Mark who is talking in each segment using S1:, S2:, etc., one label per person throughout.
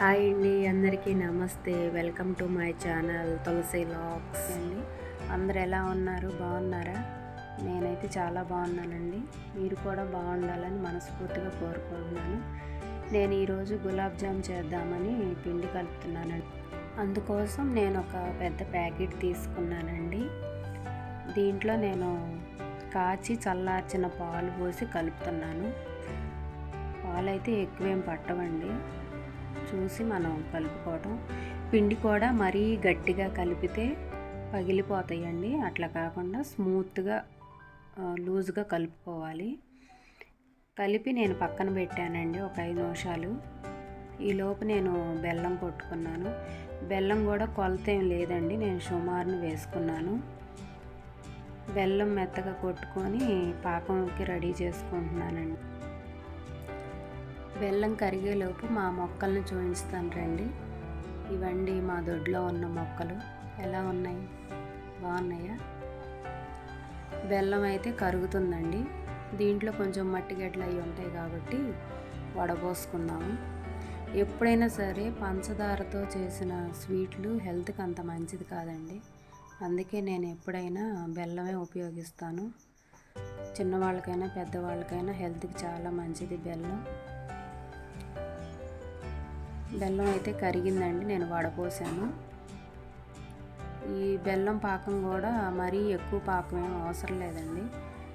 S1: Hi అండి అందరికీ నమస్తే. Welcome to my channel Tulasi lakhs అండి. అందరు ఎలా ఉన్నారు? బాగున్నారా? నేనైతే చాలా బాగున్నానండి. మీరు కూడా బాగుండాలని మనస్ఫూర్తిగా కోరుకుంటున్నాను. నేను ఈరోజు గులాబ్ జామ్ చేద్దామని పిండి కలుపుతున్నానండి. అందుకోసం నేను ఒక పెద్ద ప్యాకెట్ తీసుకున్నానండి. దీంట్లో నేను కాచి చల్లార్చిన పాలు పోసి కలుపుతున్నాను. పాలు అయితే ఎక్కువేం పట్టవండి. చూసి మనం కలుపుకోవటం. పిండి కూడా మరీ గట్టిగా కలిపితే పగిలిపోతాయండి. అట్లా కాకుండా స్మూత్గా లూజ్గా కలుపుకోవాలి. కలిపి నేను పక్కన పెట్టానండి ఒక ఐదు నిమిషాలు. ఈలోపు నేను బెల్లం కొట్టుకున్నాను. బెల్లం కూడా కొలత ఏం లేదండి. నేను సుమారుని వేసుకున్నాను. బెల్లం మెత్తగా కొట్టుకొని పాకంకి రెడీ చేసుకుంటున్నానండి. బెల్లం కరిగేలోపు మా మొక్కలను చూపిస్తాను రండి. ఇవండి మా దొడ్లో ఉన్న మొక్కలు. ఎలా ఉన్నాయి? బాగున్నాయా? బెల్లం అయితే కరుగుతుందండి. దీంట్లో కొంచెం మట్టి గడ్డలు అవి ఉంటాయి కాబట్టి వడపోసుకుందాము ఎప్పుడైనా సరే పంచదారతో చేసిన స్వీట్లు హెల్త్కి అంత మంచిది కాదండి. అందుకే నేను ఎప్పుడైనా బెల్లమే ఉపయోగిస్తాను. చిన్నవాళ్ళకైనా పెద్దవాళ్ళకైనా హెల్త్కి చాలా మంచిది బెల్లం. బెల్లం అయితే కరిగిందండి నేను వడపోసాను. ఈ బెల్లం పాకం కూడా మరీ ఎక్కువ పాకం ఏం అవసరం లేదండి.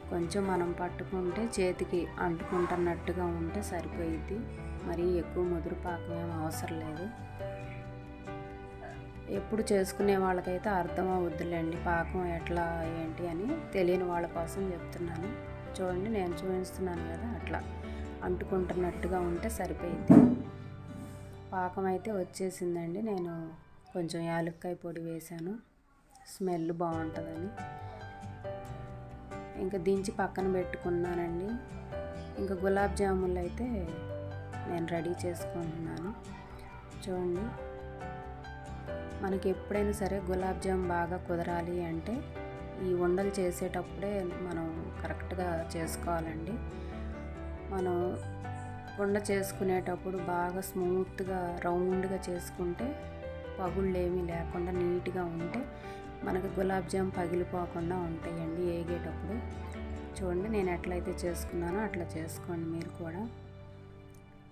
S1: కొంచెం మనం పట్టుకుంటే చేతికి అంటుకుంటున్నట్టుగా ఉంటే సరిపోయిద్ది. మరీ ఎక్కువ ముదురు పాకం ఏం అవసరం లేదు. ఎప్పుడు చేసుకునే వాళ్ళకైతే అర్థం అవుద్దులేండి పాకం ఎట్లా ఏంటి అని తెలియని వాళ్ళ కోసం చెప్తున్నాను. చూడండి నేను చూపిస్తున్నాను కదా అట్లా అంటుకుంటున్నట్టుగా ఉంటే సరిపోయిద్ది. పాకం అయితే వచ్చేసిందండి. నేను కొంచెం యాలక్కాయ పొడి వేశాను. స్మెల్ బాగుంటుందని. ఇంకా దించి పక్కన పెట్టుకున్నానండి. ఇంకా గులాబ్ జాములు అయితే నేను రెడీ చేసుకుంటున్నాను. చూడండి. మనకి ఎప్పుడైనా సరే గులాబ్ జామ్ బాగా కుదరాలి అంటే ఈ ఉండలు చేసేటప్పుడే మనం కరెక్ట్గా చేసుకోవాలండి. మనం ఉండ చేసుకునేటప్పుడు బాగా స్మూత్గా రౌండ్గా చేసుకుంటే పగుళ్ళు ఏమీ లేకుండా నీట్గా ఉంటే మనకి గులాబ్ జామ్ పగిలిపోకుండా ఉంటాయండి ఏగేటప్పుడు. చూడండి నేను ఎట్లయితే చేసుకున్నానో అట్లా చేసుకోండి మీరు కూడా.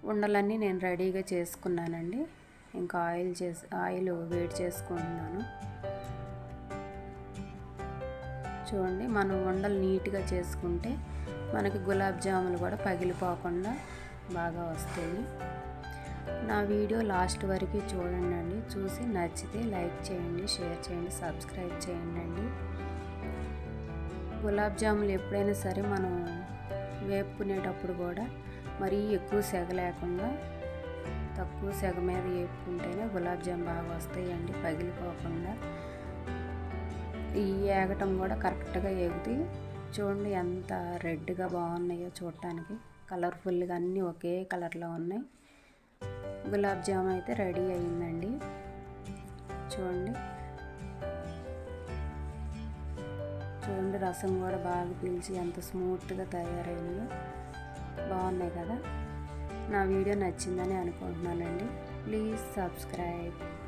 S1: ఉండలన్నీ నేను రెడీగా చేసుకున్నానండి. ఇంకా ఆయిల్ చేసి ఆయిల్ వేడి చేసుకుంటున్నాను. చూడండి మనం ఉండలు నీట్గా చేసుకుంటే మనకి గులాబ్ జాములు కూడా పగిలిపోకుండా బాగా వస్తాయి నా వీడియో లాస్ట్ వరకు చూడండి. అండి చూసి నచ్చితే లైక్ చేయండి షేర్ చేయండి సబ్స్క్రైబ్ చేయండి. అండి గులాబ్ జాములు ఎప్పుడైనా సరే మనం వేపుకునేటప్పుడు కూడా మరీ ఎక్కువ సెగ లేకుండా తక్కువ సెగ మీద వేపుకుంటేనే గులాబ్ జామ్ బాగా వస్తాయండి. పగిలిపోకుండా. ఈ ఏగటం కూడా కరెక్ట్గా ఎగుతాయి చూడండి ఎంత రెడ్గా బాగున్నాయో చూడటానికి. కలర్ఫుల్గా అన్నీ ఒకే కలర్లో ఉన్నాయి. గులాబ్ జామ్ అయితే రెడీ అయిందండి చూడండి. చూడండి రసం కూడా బాగా పీల్చి ఎంత స్మూత్గా తయారైందో. బాగున్నాయి కదా? నా వీడియో నచ్చిందని అనుకుంటున్నానండి. Please subscribe.